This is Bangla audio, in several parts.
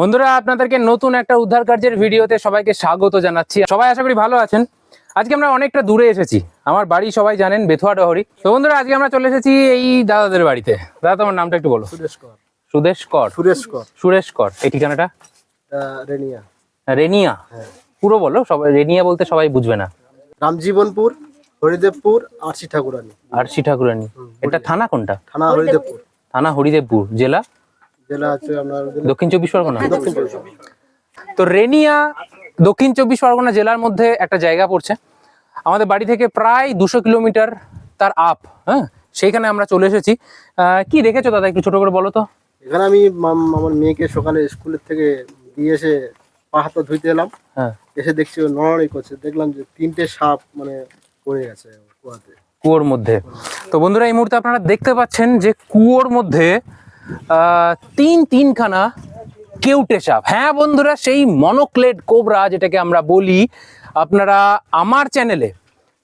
বন্ধুরা আপনাদেরকে নতুন একটা উদ্ধার কার্যের ভিডিওতে সবাইকে স্বাগত জানাচ্ছি। সবাই আশা করি ভালো আছেন। আজকে আমরা অনেকটা দূরে এসেছি। আমার বাড়ি সবাই জানেন বেথুয়া ডহরি। তো বন্ধুরা আজকে আমরা চলে এসেছি এই দাদাদের বাড়িতে। দাদা তোমার নামটা একটু বলো। সুরেশ কর সুদেশ কর সুরেশ কর সুরেশ কর এই ঠিকানাটা? রেনিয়া। রেনিয়া। হ্যাঁ। পুরো বলো সবাই রেনিয়া বলতে সবাই বুঝবে না। রামজীবনপুর হরিদেবপুর আরসি ঠাকুরানি। আরশি ঠাকুরানি। এটা থানা কোনটা? থানা হরিদেবপুর। থানা হরিদেবপুর জেলা? জেলা আপনার দক্ষিণ চব্বিশ পরগনা। তো রেনিয়া দক্ষিণ চব্বিশ পরগনা জেলার মধ্যে একটা জায়গা পড়ছে। আমাদের বাড়ি থেকে প্রায় দুশো কিলোমিটার তার আপ হ্যাঁ? সেইখানে আমরা চলে এসেছি। কি দেখেছ দাদা একটু ছোট করে বলো তো? এখানে আমি আমার মেয়েকে সকালে স্কুলের থেকে দিয়ে এসে পা হাত ধুইতে এলাম। হ্যাঁ। এসে দেখছি ও নড়াড়ি করছে। দেখলাম যে তিনটে সাপ মানে পড়ে গেছে কুয়াতে। কুয়োর মধ্যে। তো বন্ধুরা, এই মুহূর্তে আপনারা দেখতে পাচ্ছেন যে কুয়োর মধ্যে তিন তিনখানা কেউটে সাপ হ্যাঁ বন্ধুরা, সেই মনোক্লেড কোবরা যেটাকে আমরা বলি, আপনারা আমার চ্যানেলে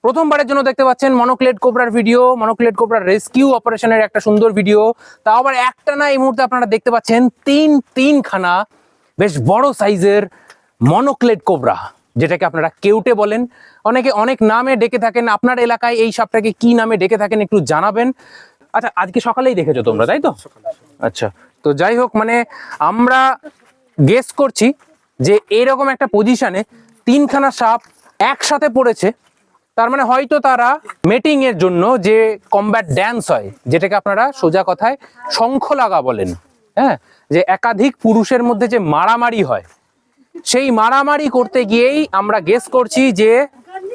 প্রথমবারের জন্য দেখতে পাচ্ছেন মনোক্লেড কোবরার ভিডিও মনোক্লেড কোবরার রেস্কিউ অপারেশনের একটা সুন্দর ভিডিও তাও আবার একটা না, এই মুহূর্তে আপনারা দেখতে পাচ্ছেন তিন তিনখানা বেশ বড় সাইজের মনোক্লেড কোবরা যেটাকে আপনারা কেউটে বলেন। অনেকে অনেক নামে ডেকে থাকেন। আপনার এলাকায় এই সাপটাকে কি নামে ডেকে থাকেন একটু জানাবেন। আচ্ছা আজকে সকালেই দেখেছ তোমরা, তাই তো? আচ্ছা তো যাই হোক মানে আমরা গেস করছি যে এরকম একটা পজিশনে তিনখানা সাপ একসাথে পড়েছে। তার মানে হয়তো তারা মেটিং এর জন্য যে কমব্যাট ড্যান্স হয়, যেটাকে আপনারা সোজা কথায় শঙ্খ লাগা বলেন। হ্যাঁ যে একাধিক পুরুষের মধ্যে যে মারামারি হয়, সেই মারামারি করতে গিয়েই আমরা গেস করছি যে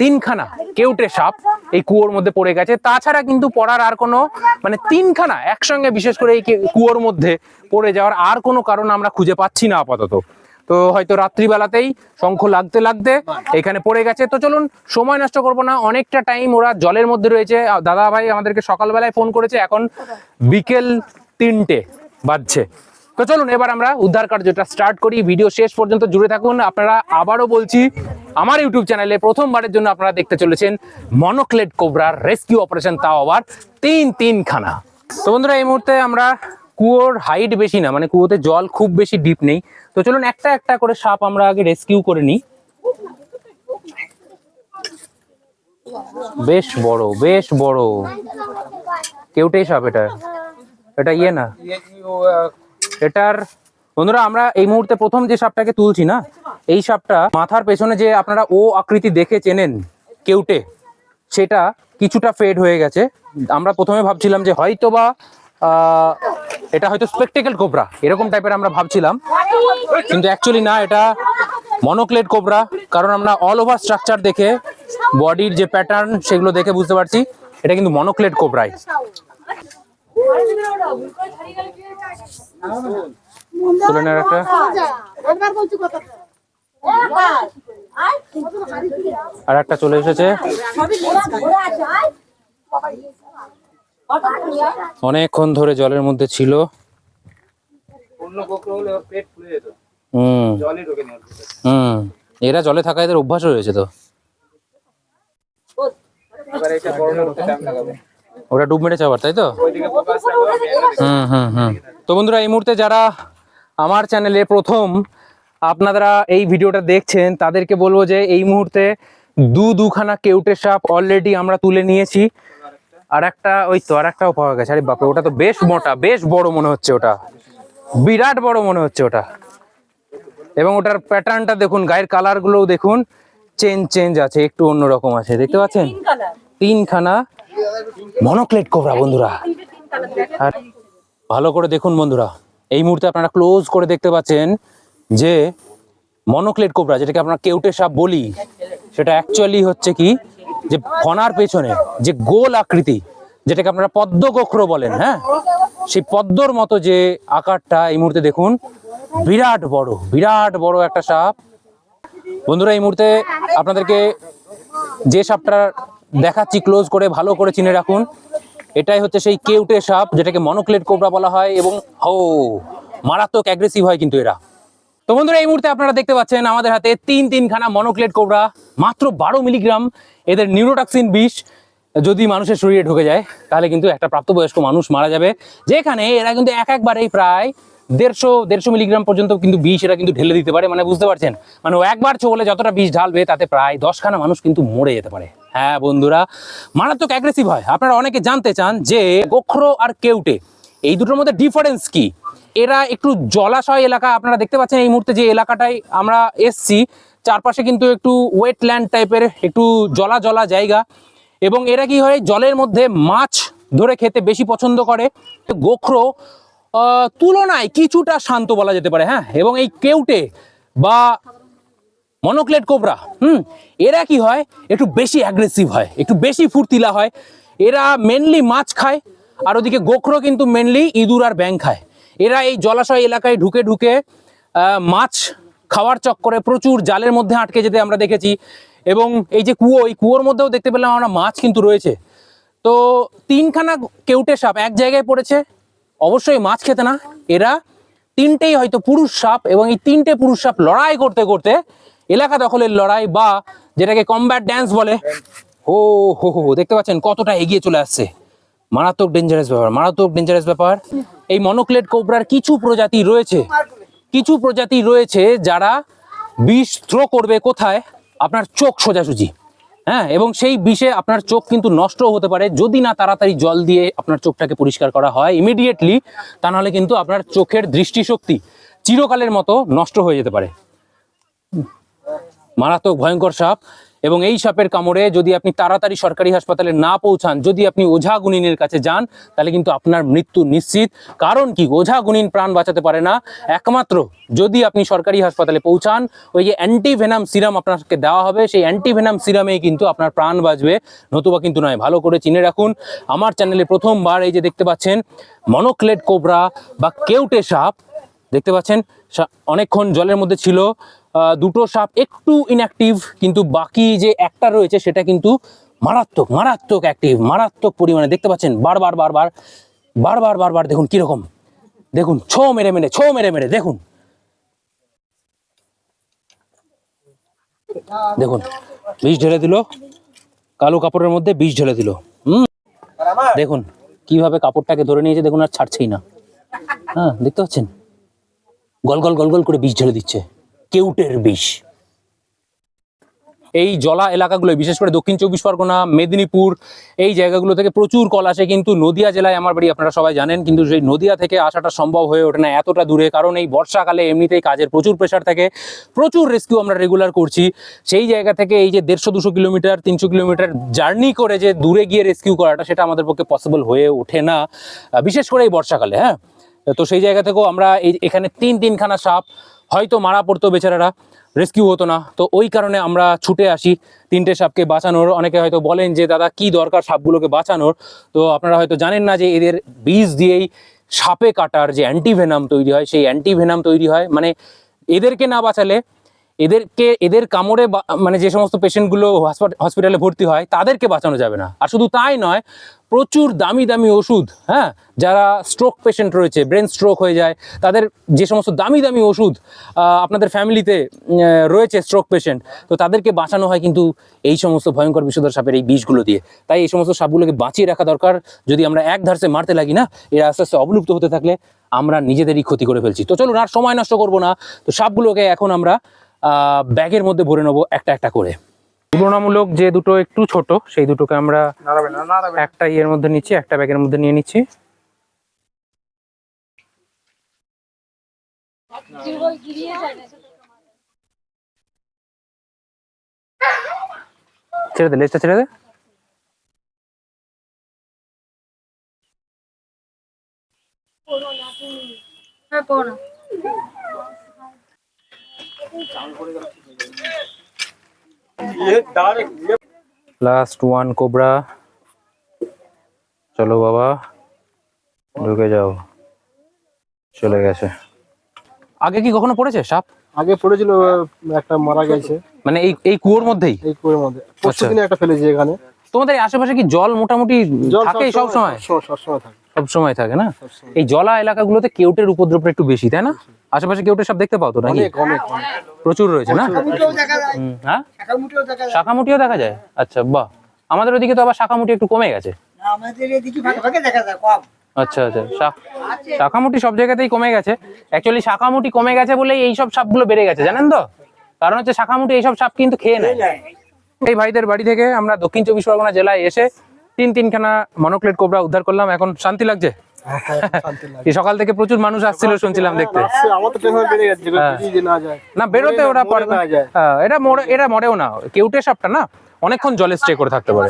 তিনখানা কেউটে সাপ এই কুয়োর মধ্যে পড়ে গেছে। তাছাড়া কিন্তু পড়ার আর কোনো মানে তিনখানা একসঙ্গে বিশেষ করে এই কুয়োর মধ্যে পড়ে যাওয়ার আর কোনো কারণ আমরা খুঁজে পাচ্ছি না আপাতত। তো হয়তো রাত্রিবেলাতেই শঙ্খ লাগতে লাগতে এখানে পড়ে গেছে। তো চলুন, সময় নষ্ট করব না, অনেকটা টাইম ওরা জলের মধ্যে রয়েছে। দাদা ভাই আমাদেরকে সকালবেলায় ফোন করেছে, এখন বিকেল তিনটে বাজছে। তো চলুন, এবার আমরা উদ্ধার কার্যটা স্টার্ট করি। ভিডিও শেষ পর্যন্ত জুড়ে থাকুন। আপনারা আবারও বলছি, আমার ইউটিউব চ্যানেলে প্রথমবারের জন্য আপনারা দেখতে চলেছেন মনোক্লেড কোবরার রেস্কিউ অপারেশন তাও আবার তিন তিনখানা। তো বন্ধুরা, এই মুহূর্তে আমরা কুয়োর হাইট বেশি না মানে কুয়োতে জল খুব বেশি ডিপ নেই। তো চলুন, একটা একটা করে সাপ আমরা আগে রেস্কিউ করে নিই। বেশ বড় বেশ বড়। কেউটেই সাপ এটা? এটা ইয়ে না? এটার, বন্ধুরা, আমরা এই মুহূর্তে প্রথম যে সাপটাকে তুলছি না, এই সাপটা মাথার পেছনে যে আপনারা ও আকৃতি দেখে চেনেন, কেউটে, সেটা কিছুটা ফেড হয়ে গেছে। আমরা প্রথমে ভাবছিলাম যে হয়তো বা এটা হয়তো স্পেকটেকেল কোবরা এরকম টাইপের আমরা ভাবছিলাম। কিন্তু অ্যাকচুয়ালি না, এটা মনোক্লেট কোবরা কারণ আমরা অল ওভার স্ট্রাকচার দেখে বডির যে প্যাটার্ন সেগুলো দেখে বুঝতে পারছি, এটা কিন্তু মনোক্লেট কোবরাই আর একটা চলে এসেছে। অনেকক্ষণ ধরে জলের মধ্যে ছিল। হুম। এরা জলে থাকা এদের অভ্যাস রয়েছে তো। ওটা ডুব মেরেছে আবার তাই তো? হুম হুম হুম। তো বন্ধুরা এই মুহূর্তে যারা আমার চ্যানেলে প্রথম আপনারা এই ভিডিওটা দেখছেন তাদেরকে বলব যে এই মুহূর্তে দু দুখানা কেউটে সাপ অলরেডি আমরা তুলে নিয়েছি। আর একটা ওই তো আর একটাও পাওয়া গেছে। আরে বাপরে ওটা তো বেশ মোটা বেশ বড় মনে হচ্ছে ওটা। বিরাট বড় মনে হচ্ছে ওটা। এবং ওটার প্যাটার্নটা দেখুন গায়ের কালার গুলোও দেখুন চেঞ্জ চেঞ্জ আছে একটু অন্যরকম আছে দেখতে পাচ্ছেন? তিনখানা মনোক্লেট কোবরা বন্ধুরা। আর ভালো করে দেখুন, বন্ধুরা। এই মুহূর্তে আপনারা ক্লোজ করে দেখতে পাচ্ছেন যে মনোক্লেট কোবরা যেটাকে আমরা কেউটে সাপ বলি, সেটা অ্যাকচুয়ালি হচ্ছে কি? যে ফনার পেছনে, যে গোল আকৃতি, যেটাকে আপনারা পদ্ম গোখরো বলেন হ্যাঁ? সেই পদ্মর মতো যে আকারটা এই মুহূর্তে দেখুন, বিরাট বড় বিরাট বড় একটা সাপ। বন্ধুরা, এই মুহূর্তে আপনাদেরকে যে সাপটা দেখাচ্ছি ক্লোজ করে, ভালো করে চিনে রাখুন। এটাই হচ্ছে সেই কেউটে সাপ, যেটাকে মনোক্লেট কোবরা বলা হয় এবং হো, মারাত্মক অ্যাগ্রেসিভ হয় কিন্তু এরা। তো বন্ধুরা, এই মুহূর্তে আপনারা দেখতে পাচ্ছেন আমাদের হাতে তিন তিনখানা মনোক্লেট কোবরা মাত্র বারো মিলিগ্রাম এদের নিউরোটক্সিন বিষ, যদি মানুষের শরীরে ঢুকে যায়, তাহলে কিন্তু একটা প্রাপ্তবয়স্ক মানুষ মারা যাবে। যেখানে এরা কিন্তু এক একবারেই প্রায় দেড়শো দেড়শো মিলিগ্রাম পর্যন্ত কিন্তু বিষ এরা কিন্তু ঢেলে দিতে পারে। মানে বুঝতে পারছেন? মানে ও একবার চলে যতটা বিষ ঢালবে, তাতে প্রায় দশখানা মানুষ কিন্তু মরে যেতে পারে। হ্যাঁ বন্ধুরা, মারাত্মক অ্যাগ্রেসিভ হয়। আপনারা অনেকে জানতে চান যে গোখরো আর কেউটে, এই দুটোর মধ্যে ডিফারেন্স কি? এরা একটু জলাশয় এলাকা, আপনারা দেখতে পাচ্ছেন এই মুহূর্তে যে এলাকাটায় আমরা এসছি, চারপাশে কিন্তু একটু ওয়েটল্যান্ড টাইপের একটু জলা জলা জায়গা এবং এরা কি হয়, জলের মধ্যে মাছ ধরে খেতে বেশি পছন্দ করে। গোখরো তুলনায় কিছুটা শান্ত বলা যেতে পারে হ্যাঁ? এবং এই কেউটে বা মনোক্লেট কোবরা হুম, এরা কি হয়? একটু বেশি অ্যাগ্রেসিভ হয়, একটু বেশি ফুর্তিলা হয়। এরা মেনলি মাছ খায়, আর ওদিকে গোখরো কিন্তু মেনলি ইঁদুর আর ব্যাং খায়। এরা এই জলাশয় এলাকায় ঢুকে ঢুকে মাছ খাওয়ার চক্করে প্রচুর জালের মধ্যে আটকে যেতে আমরা দেখেছি। এবং এই যে কুয়ো, এই কুয়োর মধ্যেও দেখতে পেলাম আমরা মাছ কিন্তু রয়েছে। তো তিনখানা কেউটে সাপ এক জায়গায় পড়েছে। অবশ্যই মাছ খেতে না, এরা তিনটেই হয়তো পুরুষ সাপ এবং এই তিনটে পুরুষ সাপ লড়াই করতে করতে এলাকা দখলের লড়াই বা যেটাকে কম্ব্যাট ড্যান্স বলে ও হো হো দেখতে পাচ্ছেন কতটা এগিয়ে চলে আসছে। মারাত্মক ডেঞ্জারাস ব্যাপার, মারাত্মক ডেঞ্জারাস ব্যাপার। এই মনোক্লেট কোবরার কিছু প্রজাতি রয়েছে, কিছু প্রজাতি রয়েছে যারা বিষ থ্রো করবে কোথায়? আপনার চোখ সোজাসুজি। হ্যাঁ এবং সেই বিষে আপনার চোখ কিন্তু নষ্টও হতে পারে। যদি না তাড়াতাড়ি জল দিয়ে আপনার চোখটাকে পরিষ্কার করা হয় ইমিডিয়েটলি তা নাহলে কিন্তু আপনার চোখের দৃষ্টিশক্তি চিরকালের মতো নষ্ট হয়ে যেতে পারে। মারাত্মক ভয়ঙ্কর সাপ এবং এই সাপের কামড়ে যদি আপনি তাড়াতাড়ি সরকারি হাসপাতালে না পৌঁছান, যদি আপনি ওঝা গুনিনের কাছে যান, তাহলে কিন্তু আপনার মৃত্যু নিশ্চিত। কারণ কি? ওঝা গুনিন প্রাণ বাঁচাতে পারে না। একমাত্র যদি আপনি সরকারি হাসপাতালে পৌঁছান, ওই যে অ্যান্টিভেনাম সিরাম আপনাকে দেওয়া হবে, সেই অ্যান্টিভেনাম সিরামেই কিন্তু আপনার প্রাণ বাঁচবে। নতুবা কিন্তু নয়, ভালো করে চিনে রাখুন। আমার চ্যানেলে প্রথমবার এই যে দেখতে পাচ্ছেন, মনোক্লেট কোবরা বা কেউটে সাপ, দেখতে পাচ্ছেন? অনেকক্ষণ জলের মধ্যে ছিল। দুটো সাপ একটু ইনঅ্যাক্টিভ কিন্তু বাকি যে একটা রয়েছে সেটা কিন্তু মারাত্মক মারাত্মক অ্যাক্টিভ মারাত্মক পরিমাণে। দেখতে পাচ্ছেন? বারবার বারবার বারবার বারবার দেখুন কীরকম। দেখুন, ছো মেরে মেরে, ছো মেরে মেরে, দেখুন। দেখুন, বিষ ঢেলে দিল, কালো কাপড়ের মধ্যে বিষ ঢেলে দিল। হুম, দেখুন, কীভাবে কাপড়টাকে ধরে নিয়েছে, দেখুন আর ছাড়ছেই না। হ্যাঁ দেখতে পাচ্ছেন? গল গল গল গল করে বিষ ঢেলে দিচ্ছে। কেউটের বিষ। এই জলা এলাকাগুলো বিশেষ করে দক্ষিণ চব্বিশ পরগনা, মেদিনীপুর, এই জায়গাগুলো থেকে প্রচুর কল আসে। কিন্তু নদিয়া জেলায় আমার বাড়ি আপনারা সবাই জানেন, কিন্তু সেই নদিয়া থেকে আসাটা সম্ভব হয়ে ওঠে না এতটা দূরে। কারণ এই বর্ষাকালে এমনিতেই কাজের প্রচুর প্রেশার থাকে, প্রচুর রেস্কিউ আমরা রেগুলার করছি। সেই জায়গা থেকে এই যে দেড়শো, দুশো কিলোমিটার, তিনশো কিলোমিটার জার্নি করে যে দূরে গিয়ে রেস্কিউ করাটা, সেটা আমাদের পক্ষে পসিবল হয়ে ওঠে না। বিশেষ করে এই বর্ষাকালে হ্যাঁ? তো সেই জায়গা থেকেও আমরা এই এখানে তিন তিনখানা সাপ হয়তো মারা পড়তো বেচারারা রেস্কিউ হতো না। তো ওই কারণে আমরা ছুটে আসি তিনটে সাপকে বাঁচানোর। অনেকে হয়তো বলেন যে, দাদা, কি দরকার সাপগুলোকে বাঁচানোর? তো আপনারা হয়তো জানেন না যে, এদের বীজ দিয়েই সাপে কাটার যে অ্যান্টিভেনাম তৈরি হয়, সেই অ্যান্টিভেনাম তৈরি হয়। মানে এদেরকে না বাঁচালে এদেরকে, এদের কামড়ে মানে যে সমস্ত পেশেন্টগুলো হসপিটালে ভর্তি হয়, তাদেরকে বাঁচানো যাবে না। আর শুধু তাই নয়, প্রচুর দামি দামি ওষুধ হ্যাঁ? যারা স্ট্রোক পেশেন্ট রয়েছে ব্রেন স্ট্রোক হয়ে যায়, তাদের যে সমস্ত দামি দামি ওষুধ আপনাদের ফ্যামিলিতে রয়েছে স্ট্রোক পেশেন্ট তো তাদেরকে বাঁচানো হয় কিন্তু এই সমস্ত ভয়ঙ্কর বিষধর সাপের এই বিষগুলো দিয়ে। তাই এই সমস্ত সাপগুলোকে বাঁচিয়ে রাখা দরকার। যদি আমরা এক ধারসে মারতে লাগি না, এরা আস্তে আস্তে অবলুপ্ত হতে থাকলে আমরা নিজেদেরই ক্ষতি করে ফেলছি। তো চলুন আর সময় নষ্ট করব না। তো সাপগুলোকে এখন আমরা ব্যাগের মধ্যে ভরে নেব একটা একটা করে। তুলনামূলক যে দুটো একটু ছোট সেই দুটোকে আমরা একটা ইয়ের মধ্যে নিচ্ছি একটা ব্যাগের মধ্যে নিয়ে নিচ্ছি। ছেড়ে দে লেজটা ছেড়ে দে। লাস্ট ওয়ান কোবরা চলো বাবা ঢুকে যাও। চলে গেছে। আগে কি কখনো পড়েছে সাপ? আগে পড়েছিল একটা মারা গেছে। মানে এই এই কুয়োর মধ্যেই? এই কুয়োর মধ্যে। পরশু দিনে একটা ফেলেছি এখানে। তোমাদের আশেপাশে কি জল মোটামুটি জল থাকে সব সময় সব সবসময় থাকে সব সময় থাকে। না? এই জলা এলাকাগুলোতে কেউটের উপদ্রবটা একটু বেশি তাই না? আশেপাশে কেউটের সব দেখতে পাও তো নাকি। প্রচুর রয়েছে না? হ্যাঁ? শাখামুটিও দেখা যায়। আচ্ছা বাহ। আমাদের ওদিকে তো আবার শাখামুটি একটু কমে গেছে। আমাদের এদিকে ভাগে ভাগে দেখা যায় কম। আচ্ছা আচ্ছা শাখামুটি সব জায়গাতেই কমে গেছে। অ্যাকচুয়ালি শাখামুটি কমে গেছে বলেই এইসব সাপগুলো বেড়ে গেছে জানেন তো? কারণ হচ্ছে শাখামুটি এইসব সাপ কিন্তু খেয়ে নেয়। এই ভাইদের বাড়ি থেকে আমরা দক্ষিণ চব্বিশ পরগনা জেলায় এসে তিন তিনখানা মনোক্লেট কোবরা উদ্ধার করলাম। এখন শান্তি লাগছে? সকাল থেকে প্রচুর মানুষ আসছিল শুনছিলাম দেখতে। হ্যাঁ। না বেরোতে ওরা পারে না। হ্যাঁ, এটা মরে এটা মরেও না। কেউটে সাপটা না অনেকক্ষণ জলে স্টে করে থাকতে পারে।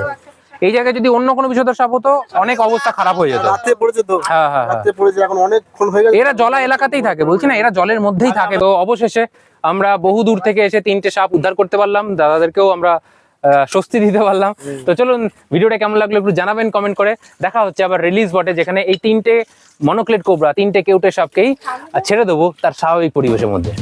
এই জায়গায় যদি অন্য কোনো বিষধর সাপ হতো অনেক অবস্থা খারাপ হয়ে যেত। রাতে পড়েছে তো। হ্যাঁ হ্যাঁ হ্যাঁ। রাতে পড়েছে এখন অনেকক্ষণ হয়ে গেছে। এরা জলা এলাকাতেই থাকে বলছি না এরা জলের মধ্যেই থাকে। তো অবশেষে আমরা বহু দূর থেকে এসে তিনটে সাপ উদ্ধার করতে পারলাম। দাদাদেরকেও আমরা স্বস্তি দিতে পারলাম। তো চলুন ভিডিওটা কেমন লাগল একটু জানাবেন কমেন্ট করে। দেখা হচ্ছে আবার রিলিজ বটে যেখানে এই তিনটে মনোক্লেট কোবরা তিনটে কেউটে সবকেই আহ, ছেড়ে দেবো তার স্বাভাবিক পরিবেশের মধ্যে।